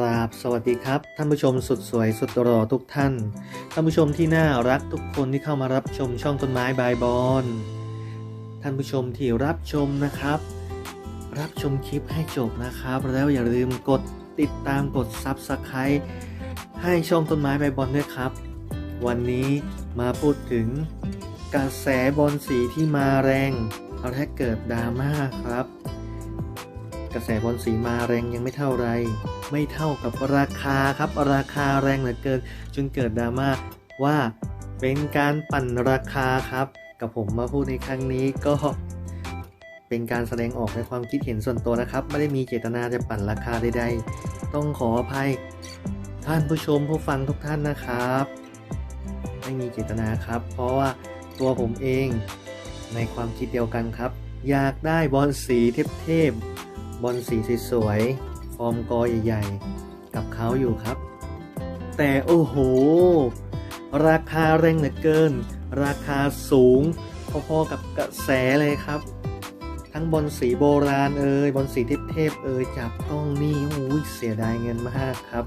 ราบสวัสดีครับ ท่านผู้ชมสุดสวยสุดรอทุกท่าน ท่านผู้ชมที่น่ารักทุกคนที่เข้ามารับชมช่องต้นไม้บายบอน ท่านผู้ชมที่รับชมนะครับ รับชมคลิปให้จบนะครับ แล้วอย่าลืมกดติดตามกด Subscribe ให้ช่องต้นไม้ใบบอลด้วยครับ วันนี้มาพูดถึงกระแสบอลสีที่มาแรงและเกิดดราม่าครับ กระแสบอลสีมาแรงยังไม่เท่าไร ไม่เท่ากับราคาครับ ราคาแรงเหลือเกิน จนเกิดดราม่าว่าเป็นการปั่นราคาครับ กับผมมาพูดในครั้งนี้ก็เป็นการแสดงออกในความคิดเห็นส่วนตัวนะครับ ไม่ได้มีเจตนาจะปั่นราคาใดๆ ต้องขออภัยท่านผู้ชมผู้ฟังทุกท่านนะครับ ไม่มีเจตนาครับ เพราะว่าตัวผมเองในความคิดเดียวกันครับ อยากได้บอลสีเทพๆบอลสีสวยๆ ฟอร์มกอใหญ่ๆ กับเขาอยู่ครับ แต่โอ้โห ราคาแรงเหลือเกิน ราคาสูง พอๆกับกระแสเลยครับ ทั้งบอลสีโบราณเอ่ยบอลสีเทพๆเอ่ยจับต้องนี่โอ้ยเสียดายเงินมากครับ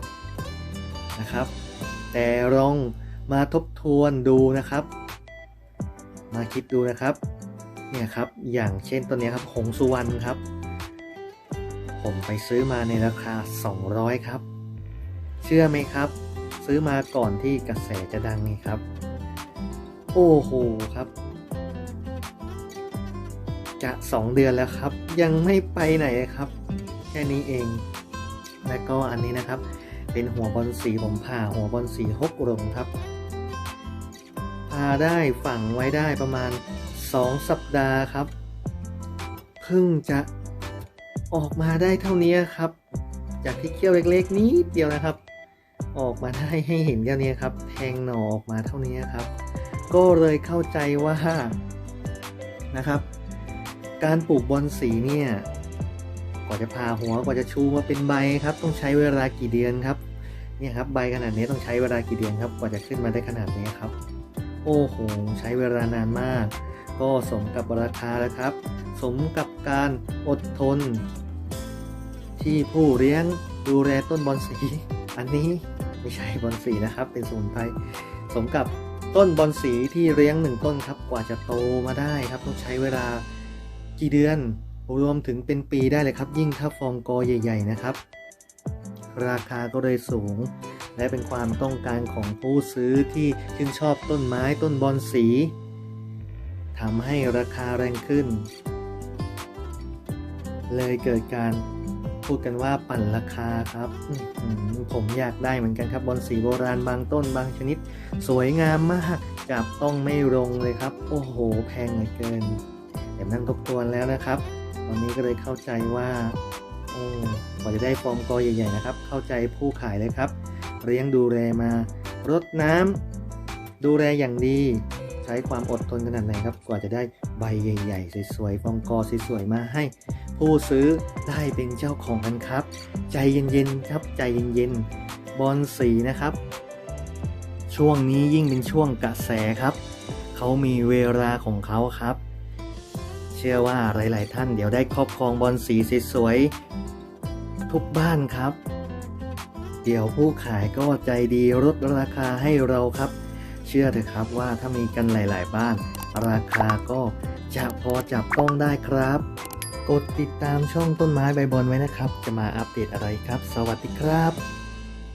นะครับ แต่ลองมาทบทวนดูนะครับ มาคิดดูนะครับเนี่ยครับอย่างเช่นตัวนี้ครับหงสุวรรณครับ ผมไปซื้อมาในราคา 200 ครับ เชื่อไหมครับ ซื้อมาก่อนที่กระแสจะดังไงครับ โอ้โหครับ จะ 2 เดือนแล้วครับ ยังไม่ไปไหนครับ แค่นี้เอง และก็อันนี้นะครับ เป็นหัวบอลสีผมผ่าหัวบอลสีฮกลงครับพาได้ฝังไว้ได้ประมาณ 2 สัปดาห์ครับเพิ่งจะ ออกมาได้เท่านี้ครับ จากที่เคี้ยวเล็กๆนิดเดียวนะครับ ออกมาได้ให้เห็นแค่นี้ครับ แทงหน่อออกมาเท่านี้ครับ ก็เลยเข้าใจว่านะครับ การปลูกบอลสีเนี่ยกว่าจะพาหัวกว่าจะชูมาเป็นใบครับ ต้องใช้เวลากี่เดือนครับเนี่ยครับใบขนาดนี้ต้องใช้เวลากี่เดือนครับ กว่าจะขึ้นมาได้ขนาดนี้ครับ โอ้โห ใช้เวลานานมาก ก็สมกับราคาแล้วครับ สมกับการอดทน ที่ผู้เลี้ยงดูแลต้นบอนสี อันนี้ไม่ใช่บอนสีนะครับ เป็นสมุนไพรสมกับต้นบอนสีที่เลี้ยงหนึ่งต้นครับ กว่าจะโตมาได้ครับ ต้องใช้เวลากี่เดือนรวมถึงเป็นปีได้เลยครับ ยิ่งถ้าฟองกอใหญ่ ๆ นะครับ ราคาก็เลยสูง และเป็นความต้องการของผู้ซื้อที่ชื่นชอบต้นไม้ต้นบอนสี ทำให้ราคาแรงขึ้น เลยเกิดการพูดกันว่าปั่นราคาครับผมอยากได้เหมือนกันครับบอลสีโบราณบางต้นบางชนิด สวยงามมากจับต้องไม่ลงเลยครับ โอ้โห แพงเหลือเกินแต่นั่งทบทวนแล้วนะครับ ตอนนี้ก็เลยเข้าใจว่าโอ้กว่าจะได้ฟอร์มกอใหญ่ ๆ นะครับ เข้าใจผู้ขายเลยครับ เลี้ยงดูแลมา รดน้ำดูแลอย่างดี ช้ความอดทนขนาดไหนครับ กว่าจะได้ใบใหญ่ๆ สวยๆ ฟองกอสวยๆ มาให้ ผู้ซื้อได้เป็นเจ้าของกันครับ ใจเย็นๆ ครับ ใจเย็นๆ บอลสีนะครับ ช่วงนี้ยิ่งเป็นช่วงกระแสครับ เขามีเวลาของเขาครับ เชื่อว่าหลายๆ ท่านเดี๋ยวได้ครอบครองบอลสีสวยๆ ทุกบ้านครับ เดี๋ยวผู้ขายก็ใจดีลดราคาให้เราครับ เชื่อเถอะครับว่าถ้ามีกันหลาย ๆ บ้าน ราคาก็จะพอจับต้องได้ครับ กดติดตามช่องต้นไม้ใบบอลไว้นะครับ จะมาอัปเดตอะไรครับ สวัสดีครับ